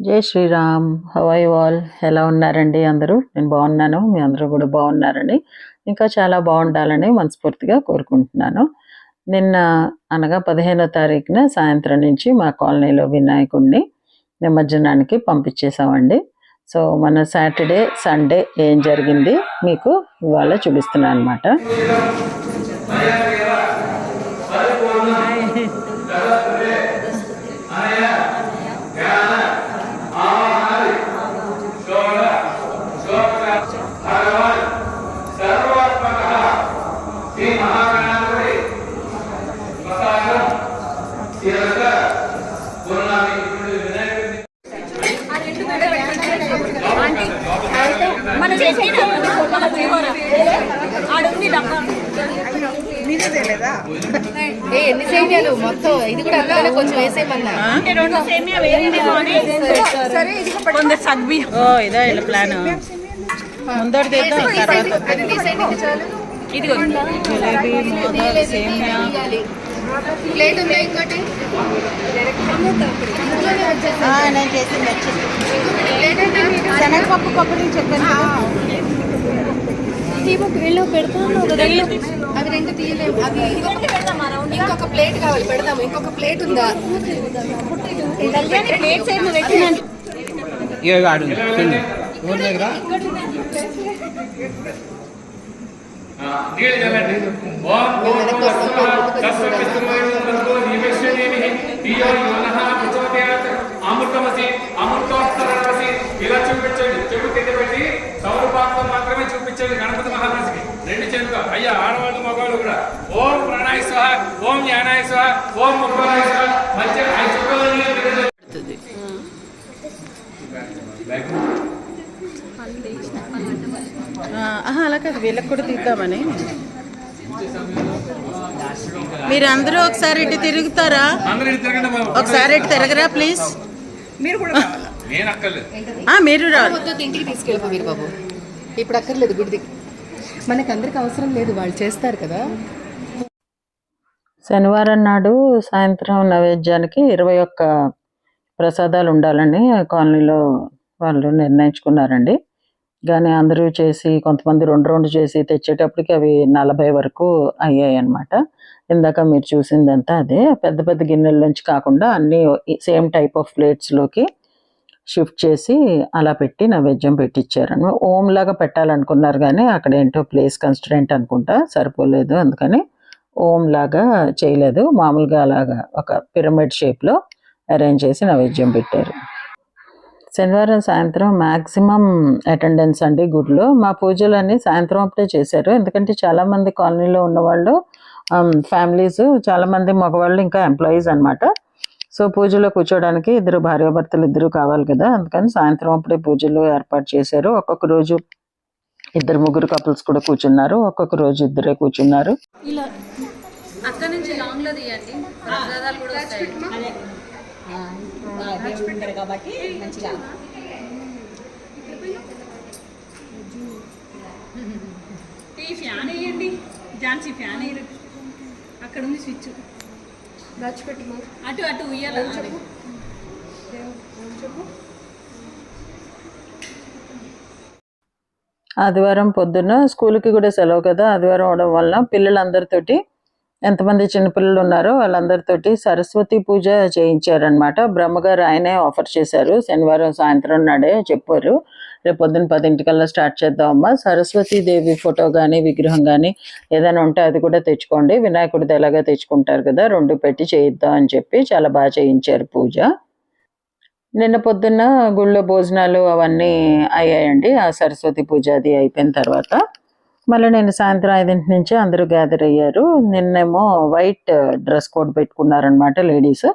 జై శ్రీరామ్. హవై వాల్ ఎలా ఉన్నారండి అందరూ? నేను బాగున్నాను. మీ అందరూ కూడా బాగున్నారండి ఇంకా చాలా బాగుండాలని మనస్ఫూర్తిగా కోరుకుంటున్నాను. నిన్న అనగా పదిహేనో తారీఖున సాయంత్రం నుంచి మా కాలనీలో వినాయకుడిని నిమజ్జనానికి పంపించేసామండి సో మన సాటర్డే సండే ఏం జరిగింది మీకు ఇవాళ చూపిస్తున్నాను అనమాట మన చేసిన ఆడుంది డబ్బా ఏ ఎన్ని సేమియాలు? మొత్తం ఇది కూడా అందులోనే కొంచెం వేసేయమన్నా. అంటే రెండు సేమియా వేరేదేమో అని కొందరు సగ్బి ఓ ఇదా ఇలా ప్లాన్ ముందర తెద్దాం తర్వాత అది తీసేయండి ఇది చాలు. ఇదిగో. జిలేబీ మోదక్ సేమియా. ప్లేట్ ఉందా ఇంకోటి? నేను చేసింది వచ్చింది ప్లేట్ అంటే శనగపప్పు పప్పులు చెప్పాను కదా అవి రెండు తీయలేము. అవి ఇంకొక ప్లేట్ కావాలి పెడదాము. ఇంకొక ప్లేట్ ఉందా? అమృతమసి అమృతోత్తరమసి ఇలా చూపించండి. చెడు కింద పెట్టి సౌరపాత్రం చూపించండి గణపతి మహారాజుకి. రెండు చేతులు. అయ్యా ఆడవాళ్ళు మగవాళ్ళు కూడా. ఓం ప్రాణాయ స్వహ ఓం జ్ఞానాయ స్వహ ఓం ముఖాయ స్వహ. మధ్య అలా కాదు. వీళ్ళకి కూడా తీద్దామని. మీరు అందరూ ఒకసారి ఇటు తిరుగుతారా. ఒకసారి ఇటు తిరగరా ప్లీజ్? నేను అక్కర్లేదు. ఆ, మీరు రావాలి. ఇంటికి తీసుకెళ్ళిపో బాబు. ఇప్పుడు అక్కర్లేదు గుడిది. మనకు అందరికి అవసరం లేదు వాళ్ళు చేస్తారు కదా. శనివారం నాడు సాయంత్రం నైవేద్యానికి ఇరవై ఒక్క ప్రసాదాలు ఉండాలని కాలనీలో వాళ్ళు నిర్ణయించుకున్నారండి. కానీ అందరూ చేసి కొంతమంది రెండు రెండు చేసి తెచ్చేటప్పటికి అవి నలభై వరకు అయ్యాయి అన్నమాట ఇందాక మీరు చూసిందంతా అదే. పెద్ద పెద్ద గిన్నెల నుంచి కాకుండా అన్నీ సేమ్ టైప్ ఆఫ్ ప్లేట్స్లోకి షిఫ్ట్ చేసి అలా పెట్టి నైవేద్యం పెట్టించారని ఓం లాగా పెట్టాలనుకున్నారు కానీ అక్కడ ఏంటో ప్లేస్ కన్స్టెంట్ అనుకుంటా సరిపోలేదు. అందుకని ఓం లాగా చేయలేదు. మామూలుగా అలాగా ఒక పిరమిడ్ షేప్లో అరేంజ్ చేసి నైవేద్యం పెట్టారు. శనివారం సాయంత్రం మ్యాక్సిమం అటెండెన్స్ అండి గుడిలో. మా పూజలన్నీ సాయంత్రం అప్పుడే చేశారు. ఎందుకంటే చాలామంది కాలనీలో ఉన్నవాళ్ళు um, ఫ్యామిలీస్ చాలామంది మగవాళ్ళు ఇంకా ఎంప్లాయీస్ అనమాట సో పూజలో కూర్చోడానికి ఇద్దరు భార్యాభర్తలు ఇద్దరు కావాలి కదా. అందుకని సాయంత్రం అప్పుడే పూజలు ఏర్పాటు చేశారు. ఒక్కొక్క రోజు ఇద్దరు ముగ్గురు కపుల్స్ కూడా కూర్చున్నారు. ఒక్కొక్క రోజు ఇద్దరే కూర్చున్నారు. అక్కడ నుంచి లాంగ్లో తీయండి. ప్రసాదాలు కూడా వస్తాయి. ఈ ఫ్యాన్ వేయండి. ఝాన్సీ ఫ్యాన్ వేయరు. అక్కడ ఉంది స్విచ్. అటు అటు ఉయ్యాల ఆదివారం పొద్దున్న స్కూల్కి కూడా సెలవు కదా ఆదివారం అవడం వలన పిల్లలందరితోటి ఎంతమంది చిన్నపిల్లలు ఉన్నారో వాళ్ళందరితోటి సరస్వతి పూజ చేయించారనమాట బ్రహ్మగారు ఆయనే ఆఫర్ చేశారు. శనివారం సాయంత్రం నాడే చెప్పారు. రేపు పొద్దున్న పదింటికల్లా స్టార్ట్ చేద్దామమ్మా. సరస్వతి దేవి ఫోటో కానీ విగ్రహం కానీ ఏదైనా ఉంటే అది కూడా తెచ్చుకోండి. వినాయకుడిది ఎలాగా తెచ్చుకుంటారు కదా రెండు పెట్టి చేయిద్దాం అని చెప్పి చాలా బాగా చేయించారు పూజ. నిన్న పొద్దున్న గుళ్ళో భోజనాలు అవన్నీ అయ్యాయండి. ఆ సరస్వతి పూజ అది అయిపోయిన తర్వాత. మళ్ళీ నేను సాయంత్రం ఐదింటి నుంచి అందరూ గ్యాదర్ అయ్యారు. నిన్నేమో వైట్ డ్రెస్ కోడ్ పెట్టుకున్నారనమాట లేడీస్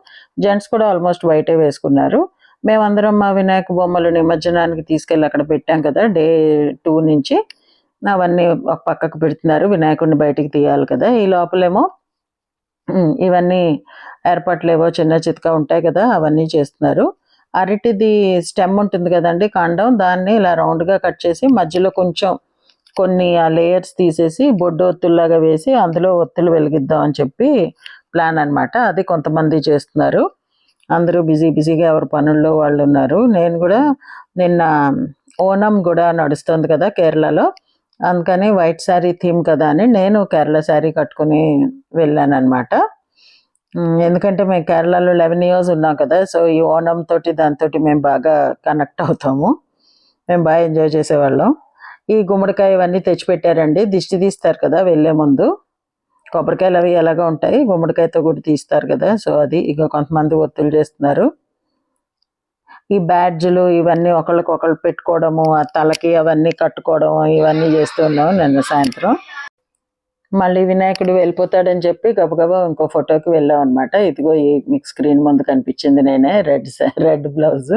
జెంట్స్ కూడా ఆల్మోస్ట్ వైటే వేసుకున్నారు. మేమందరం మా వినాయక బొమ్మలు నిమజ్జనానికి తీసుకెళ్ళి అక్కడ పెట్టాం కదా డే టూ నుంచి. అవన్నీ ఒక పక్కకు పెడుతున్నారు. వినాయకుడిని బయటికి తీయాలి కదా. ఈ లోపలేమో ఇవన్నీ ఏర్పాట్లు ఏవో చిన్న చితక ఉంటాయి కదా అవన్నీ చేస్తున్నారు. అరటిది స్టెమ్ ఉంటుంది కదండి కాండం. దాన్ని ఇలా రౌండ్గా కట్ చేసి మధ్యలో కొంచెం కొన్ని ఆ లేయర్స్ తీసేసి బొడ్డు ఒత్తుల్లాగా వేసి అందులో ఒత్తులు వెలిగిద్దాం అని చెప్పి ప్లాన్ అనమాట అది కొంతమంది చేస్తున్నారు. అందరూ బిజీ బిజీగా ఎవరి పనుల్లో వాళ్ళు ఉన్నారు. నేను కూడా నిన్న ఓనం కూడా నడుస్తుంది కదా కేరళలో. అందుకని వైట్ శారీ థీమ్ కదా అని నేను కేరళ శారీ కట్టుకుని వెళ్ళాను అనమాట ఎందుకంటే మేము కేరళలో లెవెన్ ఇయర్స్ ఉన్నాం కదా సో ఈ ఓనం తోటి దాంతో మేము బాగా కనెక్ట్ అవుతాము. మేము బాగా ఎంజాయ్ చేసేవాళ్ళం. ఈ గుమ్మడికాయ ఇవన్నీ తెచ్చిపెట్టారండి. దిష్టి తీస్తారు కదా వెళ్ళే ముందు. కొబ్బరికాయలు అవి ఎలాగ ఉంటాయి. గుమ్మడికాయతో కూడా తీస్తారు కదా. సో అది ఇక కొంతమంది ఒత్తులు చేస్తున్నారు. ఈ బ్యాడ్జ్లు ఇవన్నీ ఒకళ్ళకొకళ్ళు పెట్టుకోవడము ఆ తలకి అవన్నీ కట్టుకోవడం ఇవన్నీ చేస్తున్నాం నిన్న సాయంత్రం. మళ్ళీ వినాయకుడు వెళ్ళిపోతాడని చెప్పి గబగబా ఇంకో ఫోటోకి వెళ్ళాం అనమాట ఇదిగో ఈ మీకు స్క్రీన్ ముందు కనిపించింది నేనే. Red red blouse.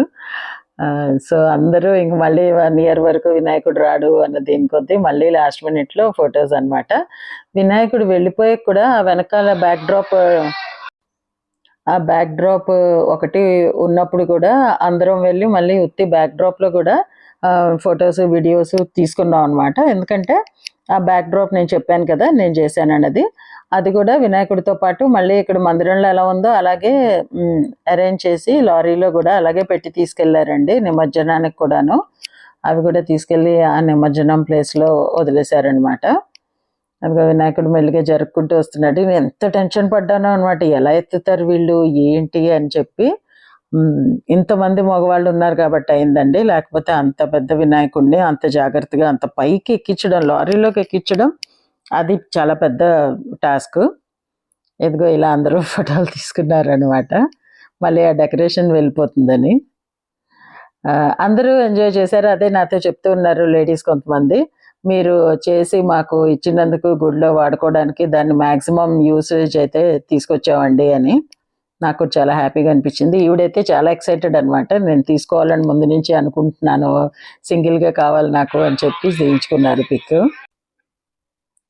సో అందరూ ఇంక మళ్ళీ వన్ ఇయర్ వరకు వినాయకుడు రాడు అన్న దీని కొద్దీ మళ్ళీ లాస్ట్ మినిట్లో ఫొటోస్ అన్నమాట. వినాయకుడు వెళ్ళిపోయి కూడా ఆ వెనకాల బ్యాక్ డ్రాప్ ఆ బ్యాక్ డ్రాప్ ఒకటి ఉన్నప్పుడు కూడా అందరం వెళ్ళి మళ్ళీ ఉత్తి బ్యాక్ డ్రాప్లో కూడా ఫొటోస్ వీడియోస్ తీసుకున్నాం అనమాట ఎందుకంటే ఆ బ్యాక్ డ్రాప్ నేను చెప్పాను కదా నేను చేశాను అన్నది అది కూడా వినాయకుడితో పాటు మళ్ళీ ఇక్కడ మందిరంలో ఎలా ఉందో అలాగే అరేంజ్ చేసి లారీలో కూడా అలాగే పెట్టి తీసుకెళ్ళారండి నిమజ్జనానికి కూడాను. అవి కూడా తీసుకెళ్ళి ఆ నిమజ్జనం ప్లేస్లో వదిలేశారనమాట అందుకే వినాయకుడు మెల్లిగా జరుపుకుంటూ వస్తున్నాడు. నేను ఎంత టెన్షన్ పడ్డానో అనమాట ఎలా ఎత్తుతారు వీళ్ళు? ఏంటి అని చెప్పి ఇంతమంది మగవాళ్ళు ఉన్నారు కాబట్టి అయిందండి. లేకపోతే అంత పెద్ద వినాయకుడిని అంత జాగ్రత్తగా అంత పైకి ఎక్కించడం లారీలోకి ఎక్కించడం అది చాలా పెద్ద టాస్క్. ఎదుగో ఇలా అందరూ ఫోటోలు తీసుకున్నారు అనమాట మళ్ళీ ఆ డెకరేషన్ వెళ్ళిపోతుందని. అందరూ ఎంజాయ్ చేశారు. అదే నాతో చెప్తూ ఉన్నారు లేడీస్ కొంతమంది. మీరు చేసి మాకు ఇచ్చినందుకు గుడిలో వాడుకోవడానికి దాన్ని మ్యాక్సిమం యూసేజ్ అయితే తీసుకొచ్చామండి అని నాకు చాలా హ్యాపీగా అనిపించింది. ఈవిడైతే చాలా ఎక్సైటెడ్ అనమాట నేను తీసుకోవాలని ముందు నుంచి అనుకుంటున్నాను. సింగిల్గా కావాలి నాకు అని చెప్పి చేయించుకున్నారు పిక్.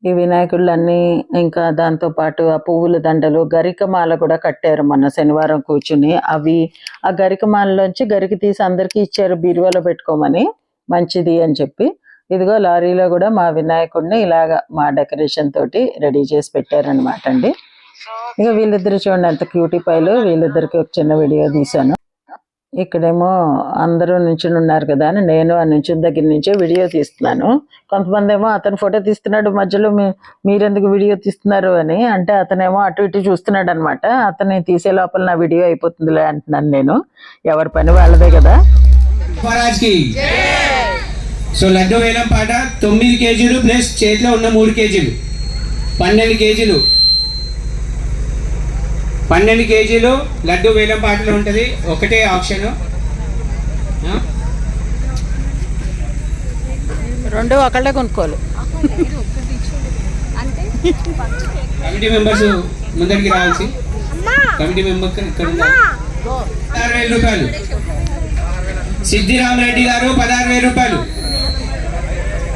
ఈ వినాయకుళ్ళన్నీ ఇంకా దాంతో పాటు ఆ పువ్వుల దండలు గరికమాల కూడా కట్టారు మొన్న శనివారం కూర్చుని. అవి ఆ గరికమాలలోంచి గరికి తీసి అందరికీ ఇచ్చారు బీరువాలో పెట్టుకోమని. మంచిది అని చెప్పి. ఇదిగో లారీలో కూడా మా వినాయకుడిని ఇలాగా మా డెకరేషన్ తోటి రెడీ చేసి పెట్టారనమాట అండి. ఇక వీళ్ళిద్దరు చూడండి ఎంత క్యూటీ పైలు వీళ్ళిద్దరికి ఒక చిన్న వీడియో తీశాను. ఇక్కడేమో అందరూ నుంచుని ఉన్నారు కదా అని నేను ఆ నుంచిన దగ్గర నుంచే వీడియో తీస్తున్నాను. కొంతమంది ఏమో అతను ఫోటో తీస్తున్నాడు మధ్యలో మీ మీరెందుకు వీడియో తీస్తున్నారు అని అంటే అతనేమో అటు ఇటు చూస్తున్నాడు అనమాట అతన్ని తీసే లోపల నా వీడియో అయిపోతుందిలే అంటున్నాను నేను. ఎవరి పని వాళ్ళదే కదా. సో లడ్డు వేలం పాట తొమ్మిది కేజీలు ప్లస్ చేతిలో ఉన్న మూడు కేజీలు. పన్నెండు కేజీలు. పన్నెండు కేజీలు లడ్డు వేలం పాటలో ఉంటుంది. ఒకటే ఆప్షన్. రెండు ఒకళ్ళే కొనుక్కోవాలి. కమిటీ మెంబర్స్ ముందరికి రావాల్సి. కమిటీ మెంబర్ ఇక్కడ. పదహారు వేల రూపాయలు. సిద్ధిరామరెడ్డి గారు పదహారు వేల రూపాయలు.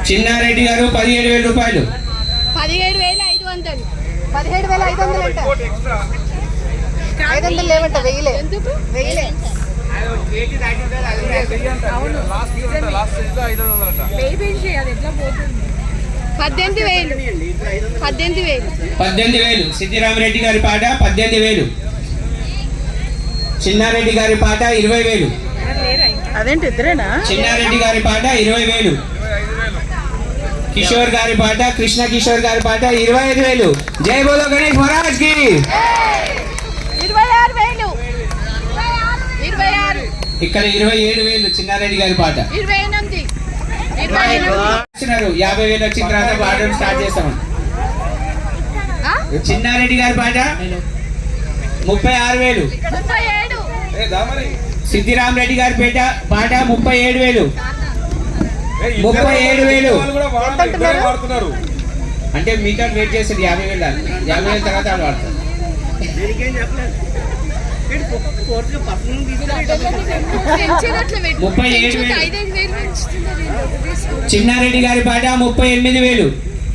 చిన్నారెడ్డి గారు పదిహేడు వేల రూపాయలు. పదిహేడు వేల ఐదు వందలు. పదిహేడు వేల ఐదు వందలు అంట. ఐదు వందలు లేవంట వెయ్యిలే. వెయ్యిలే. పద్దెనిమిది వేలు. పద్దెనిమిది వేలు. పద్దెనిమిది వేలు. సిద్ధిరామరెడ్డి గారి పాట పద్దెనిమిది వేలు. చిన్నారెడ్డి గారి పాట ఇరవై వేలు. అదేంటి ఇద్దరేనా? చిన్నారెడ్డి గారి పాట ఇరవై వేలు. కిషోర్ గారి పాట కృష్ణ కిషోర్ గారి పాట ఇరవై ఐదు వేలు. జై బోలో గణేష్ మహారాజ్కి ఇరవై ఆరు వేలు ఇరవై ఆరు ఇక్కడ ఇరవై ఏడు వేలు చిన్నారెడ్డి గారి పాట. ఇరవై ఎనిమిది. యాభై వేలు వచ్చిన తర్వాత పాడడం స్టార్ట్ చేస్తాం. ఆ? చిన్నారెడ్డి గారి పాట? ముప్పై ఆరు వేలు. సిద్ధిరామ్ రెడ్డి గారి పేట పాట ముప్పై ఏడు వేలు. ముప్పై ఏడు వేలు. అంటే మీతో వెయిట్ చేస్తుంది యాభై వేలు. యాభై వేల తర్వాత వాళ్ళు వాడతారు. ముప్పై ఏడు. చిన్నారెడ్డి గారి పాట ముప్పై ఎనిమిది వేలు.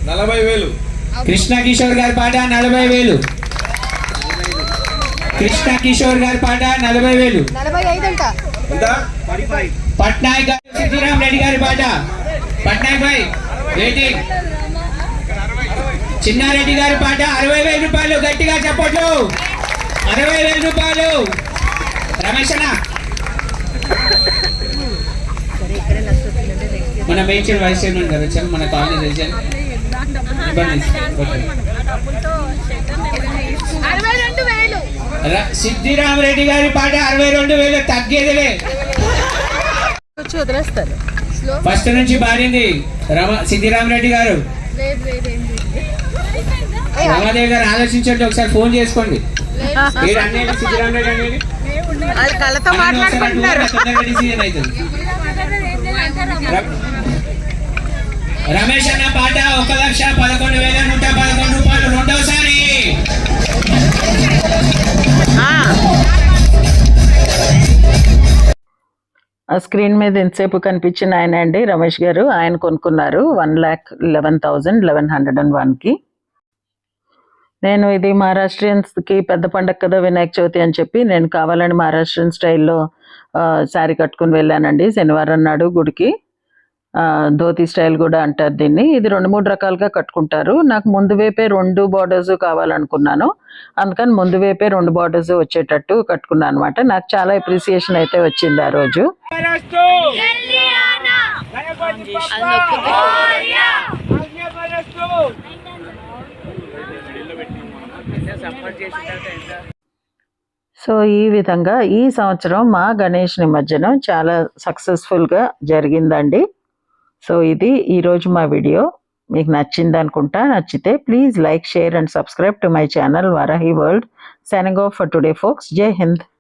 నలభై వేలు. కృష్ణ కిషోర్ గారి పాట నలభై వేలు. కృష్ణ కిషోర్ గారి పాట నలభై వేలు. పట్నాయక్ గారు సిద్ధిరామ్ రెడ్డి గారి పాట పట్నాయక్ భాయ్ వెయిటింగ్ చిన్నారెడ్డి గారి పాట అరవై వేల రూపాయలు. గట్టిగా చెప్పట్లు అరవై వేల రూపాయలు రమేష్ మన మేడ్చల్ వైస్ చైర్మన్ గారు వచ్చారు మన కాలనీ రీజన్ సిద్ధిరామరెడ్డి గారి పాట అరవై రెండు వేలు తగ్గేదిలే. వదిలేస్తారు ఫస్ట్ నుంచి మారింది రమ సిద్ధిరామరెడ్డి గారు. రామాదేవి గారు ఆలోచించండి ఒకసారి ఫోన్ చేసుకోండి. వాళ్ళ కళ్ళతో మాట్లాడుకుంటున్నారు. రమేష్ అన్న పాట ఒక లక్ష పదకొండు వేల నూట పదకొండు రూపాయలు రెండవసారి ఆ. స్క్రీన్ మీద ఎంతసేపు కనిపించిన ఆయన అండి రమేష్ గారు. ఆయన కొనుక్కున్నారు one lakh eleven thousand eleven hundred and వన్కి. నేను ఇది మహారాష్ట్రియన్స్కి పెద్ద పండగ కదా వినాయక చవితి అని చెప్పి నేను కావాలని మహారాష్ట్రియన్ స్టైల్లో శారీ కట్టుకుని వెళ్ళానండి. శనివారం నాడు గుడికి. ఆ, ధోతి స్టైల్ కూడా అంటారు దీన్ని. ఇది రెండు మూడు రకాలుగా కట్టుకుంటారు. నాకు ముందు వైపే రెండు బార్డర్స్ కావాలనుకున్నాను. అందుకని ముందు వైపే రెండు బార్డర్స్ వచ్చేటట్టు కట్టుకున్నాను అనమాట నాకు చాలా అప్రిసియేషన్ అయితే వచ్చింది ఆ రోజు. సో ఈ విధంగా ఈ సంవత్సరం మా గణేష్ నిమజ్జనం చాలా సక్సెస్ఫుల్గా జరిగిందండి. సో ఇది ఈరోజు మా వీడియో. మీకు నచ్చింది అనుకుంటా నచ్చితే please like share and subscribe to my channel Varahi World. Signing off for today folks Jai Hind